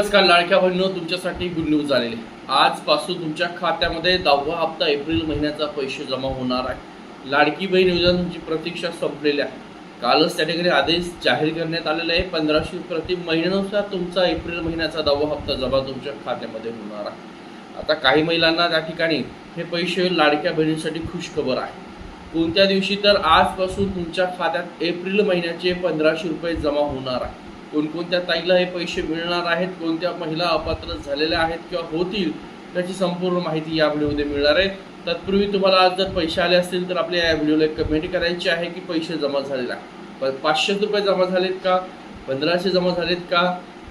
नमस्कार लाडक्या बहिणीनो तुमच्यासाठी गुड न्यूज आलेली आहे. आजपासून तुमच्या खात्यामध्ये दहावा हप्ता एप्रिल महिन्याचा पैसे जमा होणार आहे. लाडकी बहीण योजना तुमची प्रतीक्षा संपलेली आहे. कालच त्या ठिकाणी आदेश जाहीर करण्यात आलेला आहे. पंधराशे प्रति महिन्यानुसार तुमचा एप्रिल महिन्याचा दहावा हप्ता जमा तुमच्या खात्यामध्ये होणार आहे. आता काही महिलांना त्या ठिकाणी हे पैसे लाडक्या बहिणीसाठी खुशखबर आहे. कोणत्या दिवशी तर आजपासून तुमच्या खात्यात एप्रिल महिन्याचे पंधराशे रुपये जमा होणार आहे. कोणकोणत्या ताईला हे पैसे मिळणार आहेत कोणत्या महिला अपात्र झालेल्या आहेत किंवा होतील त्याची संपूर्ण माहिती या व्हिडिओमध्ये मिळणार आहे. तत्पूर्वी तुम्हाला आज जर पैसे आले असतील तर आपल्या या व्हिडिओला एक कमेंट करायची आहे की पैसे जमा झालेले पण पाचशे रुपये जमा झालेत का? पंधराशे जमा झालेत का?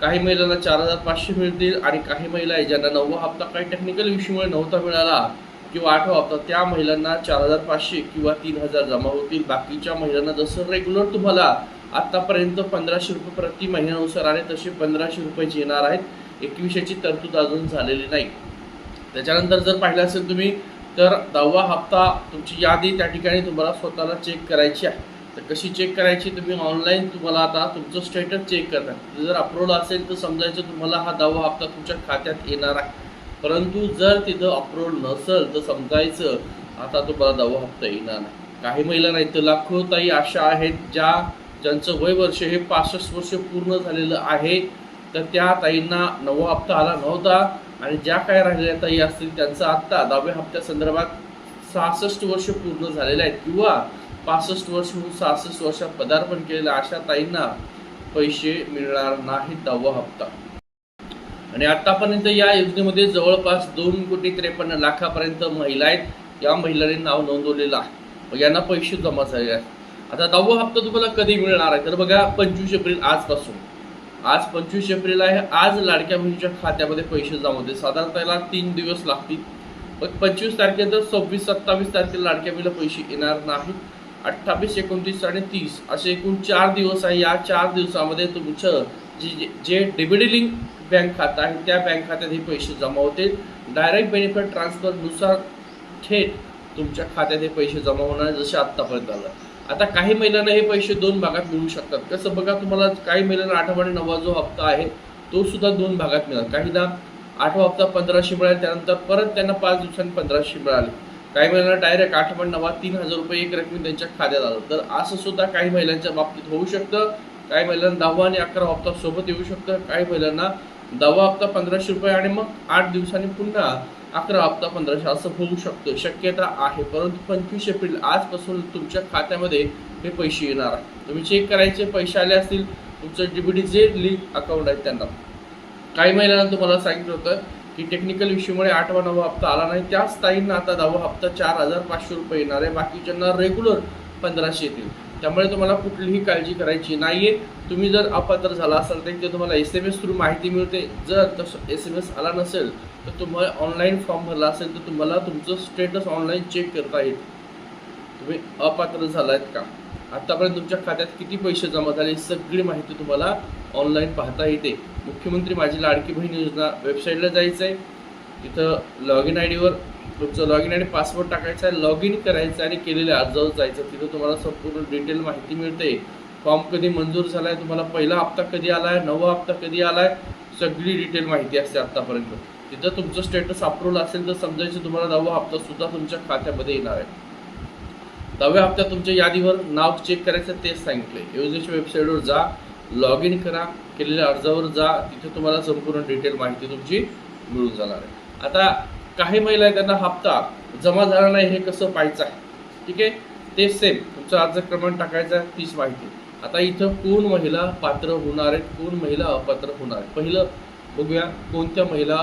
काही महिलांना चार हजार पाचशे मिळतील आणि काही महिला आहे ज्यांना नववा हप्ता काही टेक्निकल इश्यूमुळे नव्हता मिळाला किंवा आठवा हप्ता त्या महिलांना चार हजार पाचशे किंवा तीन हजार जमा होतील. बाकीच्या महिलांना जसं रेग्युलर तुम्हाला आतापर्यंत पंधराशे रुपये प्रति महिन्यानुसार आले तसे पंधराशे रुपयाचे येणार आहेत. एकवीसशेची तरतूद अजून झालेली नाही. त्याच्यानंतर जर पाहिलं असेल तुम्ही तर दहावा हप्ता तुमची यादी त्या ठिकाणी तुम्हाला स्वतःला चेक करायची आहे. तर कशी चेक करायची तुम्ही ऑनलाईन तुम्हाला आता तुमचं स्टेटस चेक करता जर अप्रूव्हल असेल तर समजायचं तुम्हाला हा दहावा हप्ता तुमच्या खात्यात येणार आहे. परंतु जर तिथं अप्रोड नसेल तर समजायचं आता तुम्हाला दहावा हप्ता येणार नाही. काही महिला नाही तर लाखो ताई अशा आहेत ज्या ज्यांचं वय वर्ष हे पासष्ट वर्ष पूर्ण झालेलं आहे तर त्या ताईंना नववा हप्ता आला नव्हता आणि ज्या काय राहिलेल्या ताई असतील त्यांचं आत्ता दहाव्या हप्त्या संदर्भात सहासष्ट वर्ष पूर्ण झालेले आहेत. किंवा पासष्ट वर्ष होऊन सहासष्ट वर्षात पदार्पण केलेल्या अशा ताईंना पैसे मिळणार नाहीत दहावा हप्ता. आणि आतापर्यंत या योजनेमध्ये जवळपास दोन कोटी त्रेपन्न लाखापर्यंत महिला आहेत. या महिलांनी नाव नोंदवलेलं आहे. यांना पैसे जमा झाले आहेत. आता दहावा हप्ता तुम्हाला कधी मिळणार आहे? तर बघा पंचवीस एप्रिल आजपासून. आज पंचवीस एप्रिल आहे. आज लाडक्या बहिणीच्या खात्यामध्ये पैसे जमा होते. साधारणतः तीन दिवस लागतील. मग पंचवीस तारखेनंतर सव्वीस सत्तावीस तारखेला लाडक्या बहिणीला पैसे येणार नाहीत. अठ्ठावीस एकोणतीस आणि तीस असे एकूण चार दिवस आहे. या चार दिवसामध्ये तुमचं जे जे डेबिट लिंक बँक खातं आहे त्या बँक खात्यात हे पैसे जमा होते. डायरेक्ट बेनिफिट ट्रान्सफरनुसार थेट तुमच्या खात्यात हे पैसे जमा होणार जसे आत्तापर्यंत आलं. आता काही महिलांना हे पैसे दोन भागात मिळू शकतात. कसं बघा तुम्हाला काही महिलांना आठवा आणि नववा जो हप्ता आहे तो सुद्धा दोन भागात मिळाला. काहीदा आठवा हप्ता पंधराशे मिळाले त्यानंतर परत त्यांना पाच दिवसांनी पंधराशे मिळाले. काही महिलांना डायरेक्ट आठवा नवा तीन हजार रुपये एक रकमी त्यांच्या खात्यात आलं. तर असं सुद्धा काही महिलांच्या बाबतीत होऊ शकतं. काही महिलांना दहावा आणि अकरा हप्ता सोबत येऊ शकतं. काही महिलांना दहावा हप्ता पंधराशे रुपये आणि मग आठ दिवसांनी पुन्हा अकरा हप्ता पंधराशे असं होऊ शकतं. शक्यता आहे. परंतु पंचवीस एप्रिल आजपासून तुमच्या खात्यामध्ये हे पैसे येणार आहे तुम्ही चेक करायचे पैसे आले असतील तुमचं डीबीडी जे लिंक अकाउंट आहे त्यांना. काही महिन्यांना तुम्हाला सांगितलं होतं की टेक्निकल इश्यूमुळे आठवा नवा हप्ता आला नाही. त्याच ताईंना आता दहावा हप्ता चार हजार पाचशे रुपये येणार आहे. बाकीच्यांना रेग्युलर पंधराशे येतील. त्यामुळे तुम्हाला कुठलीही काळजी करायची नाहीये. तुम्ही जर अपात्र झाला असाल तर ते तुम्हाला एस एम एस थ्रू माहिती मिळते. जर तसं एस एम एस आला नसेल तर तुम्हाला ऑनलाईन फॉर्म भरला असेल तर तुम्हाला तुमचं स्टेटस ऑनलाईन चेक करता येईल. तुम्ही अपात्र झाला आहेत का? आत्तापर्यंत तुमच्या खात्यात किती पैसे जमा झाले सगळी माहिती तुम्हाला ऑनलाईन पाहता येते. मुख्यमंत्री माझी लाडकी बहीण योजना वेबसाईटला जायचं आहे तिथं लॉग इन आय डीवर तुमचं लॉग इन आणि पासवर्ड टाकायचा आहे लॉग इन करायचं आणि केलेल्या अर्जावर जायचं. तिथं तुम्हाला संपूर्ण डिटेल माहिती मिळते. फॉर्म कधी मंजूर झाला आहे तुम्हाला पहिला हप्ता कधी आला आहे नवा हप्ता कधी आला आहे सगळी डिटेल माहिती असते आत्तापर्यंत तिथं तुमचं स्टेटस अप्रूव्हल असेल तर समजायचं तुम्हाला नवा हप्ता सुद्धा तुमच्या खात्यामध्ये येणार आहे. दहाव्या हप्त्यात तुमच्या यादीवर नाव चेक करायचं तेच सांगितले योजनेच्या वेबसाईटवर जा लॉग इन करा केलेल्या अर्जावर जा तिथे तुम्हाला संपूर्ण डिटेल माहिती तुमची मिळून जाणार आहे. आता काही महिला आहे त्यांना हप्ता जमा झाला नाही हे कसं पाहायचं आहे? ठीक आहे? ते सेम तुमचा अर्ज क्रमांक टाकायचा आहे तीच माहिती. आता इथं कोण महिला पात्र होणार आहेत कोण महिला अपात्र होणार आहेत? पहिलं बघूया कोणत्या महिला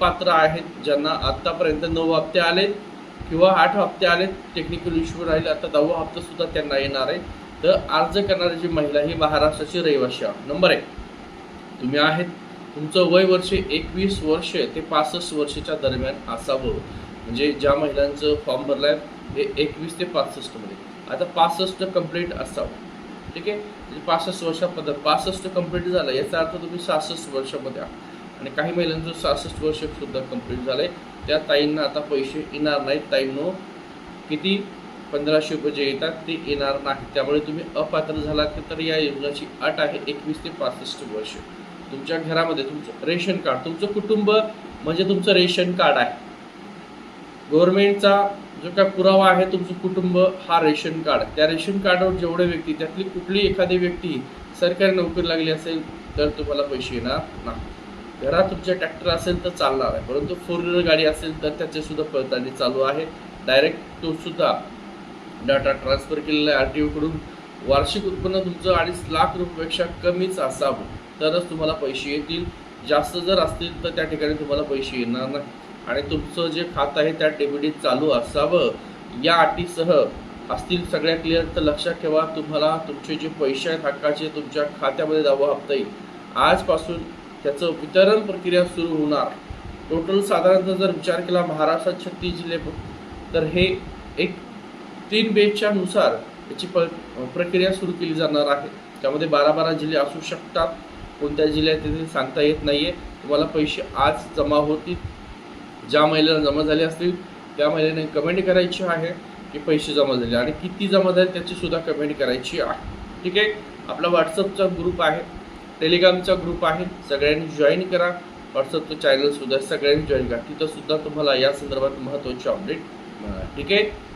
पात्र आहेत ज्यांना आत्तापर्यंत नऊ हप्ते आलेत किंवा आठ हप्ते आलेत? टेक्निकल इश्यू राहिले. आता दहावा हप्ता सुद्धा त्यांना येणार आहे. तर अर्ज करणारी जी महिला ही महाराष्ट्राची रहिवाशी आहे नंबर एक तुम्ही आहेत तुमचं वय वर्ष एकवीस वर्ष ते पासष्ट वर्षाच्या दरम्यान असावं. म्हणजे ज्या महिलांचं फॉर्म भरला आहे ते एकवीस ते पासष्टमध्ये आता पासष्ट कंप्लीट असावं. ठीक आहे? म्हणजे पासष्ट वर्षापर्यंत पासष्ट कंप्लीट झालं याचा अर्थ तुम्ही सहासष्ट वर्षामध्ये आहात. आणि काही महिलांचं सहासष्ट वर्ष सुद्धा कंप्लीट झालंय. त्या ताईंना आता पैसे येणार नाहीत. ताईंनो किती? पंधराशे रुपये जे येतात ते येणार नाही त्यामुळे तुम्ही अपात्र झालात तर या योजनेची अट आहे एकवीस ते पासष्ट वर्ष. तुमच्या घरामध्ये तुमचं रेशन कार्ड तुमचं कुटुंब म्हणजे तुमचं रेशन कार्ड आहे. गव्हर्नमेंटचा जो काय पुरावा आहे तुमचं कुटुंब हा रेशन कार्ड. त्या रेशन कार्डवर जेवढे व्यक्ती त्यातली कुठली एखादी व्यक्ती सरकारी नोकरी लागली असेल तर तुम्हाला पैसे येणार नाही. घरात तुमच्या ट्रॅक्टर असेल तर चालणार आहे. परंतु फोर व्हीलर गाडी असेल तर त्याचे सुद्धा पडताळणी चालू आहे. डायरेक्ट तो सुद्धा डाटा ट्रान्सफर केलेला आहे आर टी ओकडून वार्षिक उत्पन्न तुमचं अडीच लाख रुपयापेक्षा कमीच असावं. तरच तुम्हाला पैसे येतील. जास्त जर असतील तर त्या ठिकाणी तुम्हाला पैसे येणार नाही. आणि तुमचं जे खातं आहे त्या डेबिटीत चालू असावं. या अटीसह असतील सगळ्या क्लिअर तर लक्षात ठेवा तुम्हाला तुमचे जे पैसे आहेत हक्काचे तुमच्या खात्यामध्ये दावा हप्ता येईल. आजपासून त्याचं वितरण प्रक्रिया सुरू होणार. टोटल साधारणतः जर विचार केला महाराष्ट्रात छत्तीस जिल्हे तर हे एक तीन बेजच्या नुसार याची प प्रक्रिया सुरू केली जाणार आहे. त्यामध्ये बारा बारा जिल्हे असू शकतात. कोणत्या जिल्ह्यात तिथे सांगता येत नाही आहे तुम्हाला पैसे आज जमा होतील. ज्या महिलांना जमा झाले असतील त्या महिलेने कमेंट करायची आहे की पैसे जमा झाले. आणि किती जमा झाले त्याचीसुद्धा कमेंट करायची आहे. ठीक आहे? आपला व्हॉट्सअपचा ग्रुप आहे. टेलिग्रामचा ग्रुप आहे. सगळ्यांनी जॉईन करा. व्हॉट्सअपचं चॅनलसुद्धा सगळ्यांनी जॉईन करा. तिथंसुद्धा तुम्हाला या संदर्भात महत्त्वाची अपडेट मिळणार. ठीक आहे?